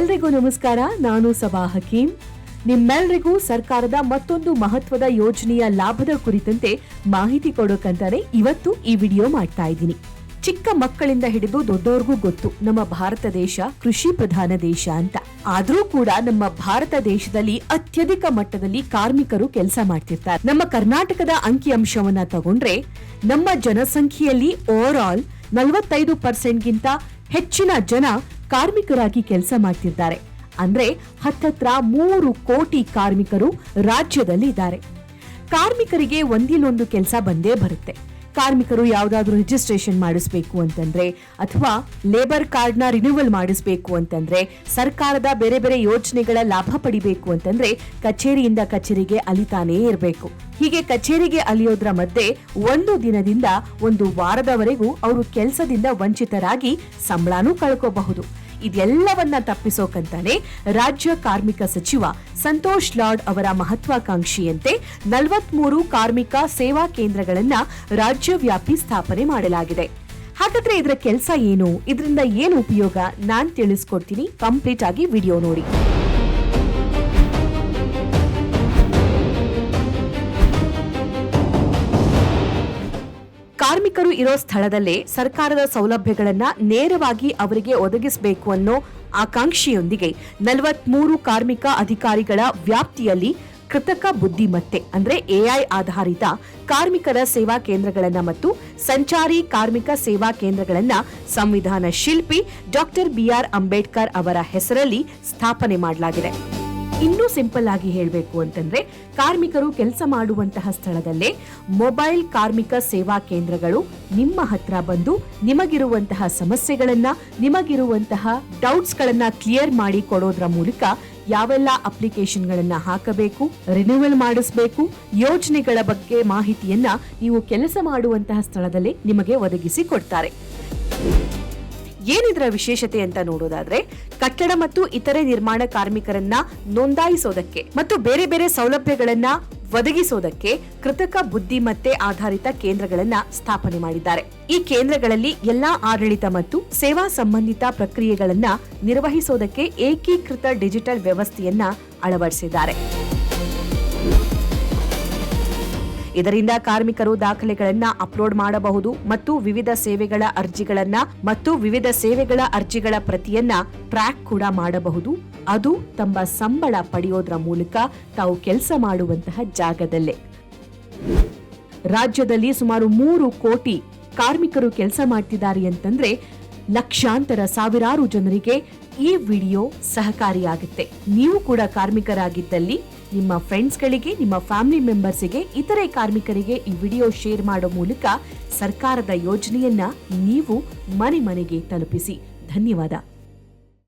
ಎಲ್ಲರಿಗೂ ನಮಸ್ಕಾರ. ನಾನು ಸಬಾ ಹಕೀಂ. ನಿಮ್ಮೆಲ್ಲರಿಗೂ ಸರ್ಕಾರದ ಮತ್ತೊಂದು ಮಹತ್ವದ ಯೋಜನೆಯ ಲಾಭದ ಕುರಿತಂತೆ ಮಾಹಿತಿ ಕೊಡೋಕಂತಾನೆ ಇವತ್ತು ಈ ವಿಡಿಯೋ ಮಾಡ್ತಾ ಇದ್ದೀನಿ. ಚಿಕ್ಕ ಮಕ್ಕಳಿಂದ ಹಿಡಿದು ದೊಡ್ಡವ್ರಿಗೂ ಗೊತ್ತು, ನಮ್ಮ ಭಾರತ ದೇಶ ಕೃಷಿ ಪ್ರಧಾನ ದೇಶ ಅಂತ. ಆದ್ರೂ ಕೂಡ ನಮ್ಮ ಭಾರತ ದೇಶದಲ್ಲಿ ಅತ್ಯಧಿಕ ಮಟ್ಟದಲ್ಲಿ ಕಾರ್ಮಿಕರು ಕೆಲಸ ಮಾಡ್ತಿರ್ತಾರೆ. ನಮ್ಮ ಕರ್ನಾಟಕದ ಅಂಕಿಅಂಶವನ್ನ ತಗೊಂಡ್ರೆ ನಮ್ಮ ಜನಸಂಖ್ಯೆಯಲ್ಲಿ ಓವರ್ ಆಲ್ ನಲವತ್ತೈದು ಪರ್ಸೆಂಟ್ಗಿಂತ ಹೆಚ್ಚಿನ ಜನ ಕಾರ್ಮಿಕರಾಗಿ ಕೆಲಸ ಮಾಡ್ತಿದ್ದಾರೆ. ಅಂದ್ರೆ ಹತ್ತತ್ರ ಮೂರು ಕೋಟಿ ಕಾರ್ಮಿಕರು ರಾಜ್ಯದಲ್ಲಿ ಇದ್ದಾರೆ ಕಾರ್ಮಿಕರಿಗೆ ಒಂದಿಲ್ಲೊಂದು ಕೆಲಸ ಬಂದೇ ಬರುತ್ತೆ. ಕಾರ್ಮಿಕರು ಯಾವುದಾದ್ರೂ ರಿಜಿಸ್ಟ್ರೇಷನ್ ಮಾಡಿಸ್ಬೇಕು ಅಂತಂದ್ರೆ ಅಥವಾ ಲೇಬರ್ ಕಾರ್ಡ್ನ ರಿನ್ಯೂವಲ್ ಮಾಡಿಸ್ಬೇಕು ಅಂತಂದ್ರೆ ಸರ್ಕಾರದ ಬೇರೆ ಬೇರೆ ಯೋಜನೆಗಳ ಲಾಭ ಪಡಿಬೇಕು ಅಂತಂದ್ರೆ ಕಚೇರಿಯಿಂದ ಕಚೇರಿಗೆ ಅಲಿತಾನೇ ಇರಬೇಕು. ಹೀಗೆ ಕಚೇರಿಗೆ ಅಲಿಯೋದ್ರ ಮಧ್ಯೆ ಒಂದು ದಿನದಿಂದ ಒಂದು ವಾರದವರೆಗೂ ಅವರು ಕೆಲಸದಿಂದ ವಂಚಿತರಾಗಿ ಸಂಬಳನೂ ಕಳ್ಕೋಬಹುದು. ಇದೆಲ್ಲವನ್ನ ತಪ್ಪಿಸೋಕಂತಾನೆ ರಾಜ್ಯ ಕಾರ್ಮಿಕ ಸಚಿವ ಸಂತೋಷ್ ಲಾಡ್ ಅವರ ಮಹತ್ವಾಕಾಂಕ್ಷಿಯಂತೆ ನಲವತ್ಮೂರು ಕಾರ್ಮಿಕ ಸೇವಾ ಕೇಂದ್ರಗಳನ್ನ ರಾಜ್ಯವ್ಯಾಪಿ ಸ್ಥಾಪನೆ ಮಾಡಲಾಗಿದೆ. ಹಾಗಾದ್ರೆ ಇದರ ಕೆಲಸ ಏನು? ಇದರಿಂದ ಏನು ಉಪಯೋಗ? ನಾನ್ ತಿಳಿಸ್ಕೊಡ್ತೀನಿ. ಕಂಪ್ಲೀಟ್ ಆಗಿ ವಿಡಿಯೋ ನೋಡಿ. ಕಾರ್ಮಿಕರು ಇರೋ ಸ್ಥಳದಲ್ಲೇ ಸರ್ಕಾರದ ಸೌಲಭ್ಯಗಳನ್ನು ನೇರವಾಗಿ ಅವರಿಗೆ ಒದಗಿಸಬೇಕು ಅನ್ನೋ ಆಕಾಂಕ್ಷೆಯೊಂದಿಗೆ ನಲವತ್ಮೂರು ಕಾರ್ಮಿಕ ಅಧಿಕಾರಿಗಳ ವ್ಯಾಪ್ತಿಯಲ್ಲಿ ಕೃತಕ ಬುದ್ಧಿಮತ್ತೆ, ಅಂದ್ರೆ ಎಐ ಆಧಾರಿತ ಕಾರ್ಮಿಕರ ಸೇವಾ ಕೇಂದ್ರಗಳನ್ನ ಮತ್ತು ಸಂಚಾರಿ ಕಾರ್ಮಿಕ ಸೇವಾ ಕೇಂದ್ರಗಳನ್ನ ಸಂವಿಧಾನ ಶಿಲ್ಪಿ ಡಾಕ್ಟರ್ ಬಿಆರ್ ಅಂಬೇಡ್ಕರ್ ಅವರ ಹೆಸರಲ್ಲಿ ಸ್ಥಾಪನೆ ಮಾಡಲಾಗಿದೆ. ಇನ್ನೂ ಸಿಂಪಲ್ ಆಗಿ ಹೇಳಬೇಕು ಅಂತಂದ್ರೆ ಕಾರ್ಮಿಕರು ಕೆಲಸ ಮಾಡುವಂತಹ ಸ್ಥಳದಲ್ಲೇ ಮೊಬೈಲ್ ಕಾರ್ಮಿಕ ಸೇವಾ ಕೇಂದ್ರಗಳು ನಿಮ್ಮ ಹತ್ರ ಬಂದು ನಿಮಗಿರುವಂತಹ ಸಮಸ್ಯೆಗಳನ್ನ, ನಿಮಗಿರುವಂತಹ ಡೌಟ್ಸ್ ಗಳನ್ನ ಕ್ಲಿಯರ್ ಮಾಡಿ ಕೊಡೋದ್ರ ಮೂಲಕ ಯಾವೆಲ್ಲ ಅಪ್ಲಿಕೇಶನ್ಗಳನ್ನ ಹಾಕಬೇಕು ರಿನ್ಯೂವಲ್ ಮಾಡಿಸಬೇಕು, ಯೋಜನೆಗಳ ಬಗ್ಗೆ ಮಾಹಿತಿಯನ್ನ ನೀವು ಕೆಲಸ ಮಾಡುವಂತಹ ಸ್ಥಳದಲ್ಲಿ ನಿಮಗೆ ಒದಗಿಸಿ ಕೊಡ್ತಾರೆ. ಏನಿದರ ವಿಶೇಷತೆ ಅಂತ ನೋಡೋದಾದ್ರೆ, ಕಟ್ಟಡ ಮತ್ತು ಇತರೆ ನಿರ್ಮಾಣ ಕಾರ್ಮಿಕರನ್ನ ನೋಂದಾಯಿಸೋದಕ್ಕೆ ಮತ್ತು ಬೇರೆ ಬೇರೆ ಸೌಲಭ್ಯಗಳನ್ನ ಒದಗಿಸೋದಕ್ಕೆ ಕೃತಕ ಬುದ್ಧಿಮತ್ತೆ ಆಧಾರಿತ ಕೇಂದ್ರಗಳನ್ನ ಸ್ಥಾಪನೆ ಮಾಡಿದ್ದಾರೆ. ಈ ಕೇಂದ್ರಗಳಲ್ಲಿ ಎಲ್ಲಾ ಆಡಳಿತ ಮತ್ತು ಸೇವಾ ಸಂಬಂಧಿತ ಪ್ರಕ್ರಿಯೆಗಳನ್ನ ನಿರ್ವಹಿಸೋದಕ್ಕೆ ಏಕೀಕೃತ ಡಿಜಿಟಲ್ ವ್ಯವಸ್ಥೆಯನ್ನ ಅಳವಡಿಸಿದ್ದಾರೆ. ಇದರಿಂದ ಕಾರ್ಮಿಕರು ದಾಖಲೆಗಳನ್ನ ಅಪ್ಲೋಡ್ ಮಾಡಬಹುದು ಮತ್ತು ವಿವಿಧ ಸೇವೆಗಳ ಅರ್ಜಿಗಳನ್ನ ಮತ್ತು ವಿವಿಧ ಸೇವೆಗಳ ಅರ್ಜಿಗಳ ಪ್ರತಿಯನ್ನ ಟ್ರ್ಯಾಕ್ ಕೂಡ ಮಾಡಬಹುದು. ಅದು ತಮ್ಮ ಸಂಬಳ ಪಡೆಯೋದ್ರ ಮೂಲಕ ತಾವು ಕೆಲಸ ಮಾಡುವಂತಹ ಜಾಗದಲ್ಲೇ. ರಾಜ್ಯದಲ್ಲಿ ಸುಮಾರು ಮೂರು ಕೋಟಿ ಕಾರ್ಮಿಕರು ಕೆಲಸ ಮಾಡ್ತಿದ್ದಾರೆ ಅಂತಂದ್ರೆ ಲಕ್ಷಾಂತರ ಸಾವಿರಾರು ಜನರಿಗೆ ಈ ವಿಡಿಯೋ ಸಹಕಾರಿಯಾಗುತ್ತೆ. ನೀವು ಕೂಡ ಕಾರ್ಮಿಕರಾಗಿದ್ದಲ್ಲಿ ನಿಮ್ಮ ಫ್ರೆಂಡ್ಸ್ಗಳಿಗೆ, ನಿಮ್ಮ ಫ್ಯಾಮಿಲಿ ಮೆಂಬರ್ಸಿಗೆ, ಇತರೆ ಕಾರ್ಮಿಕರಿಗೆ ಈ ವಿಡಿಯೋ ಶೇರ್ ಮಾಡೋ ಮೂಲಕ ಸರ್ಕಾರದ ಯೋಜನೆಯನ್ನ ನೀವು ಮನೆ ಮನೆಗೆ ತಲುಪಿಸಿ. ಧನ್ಯವಾದ.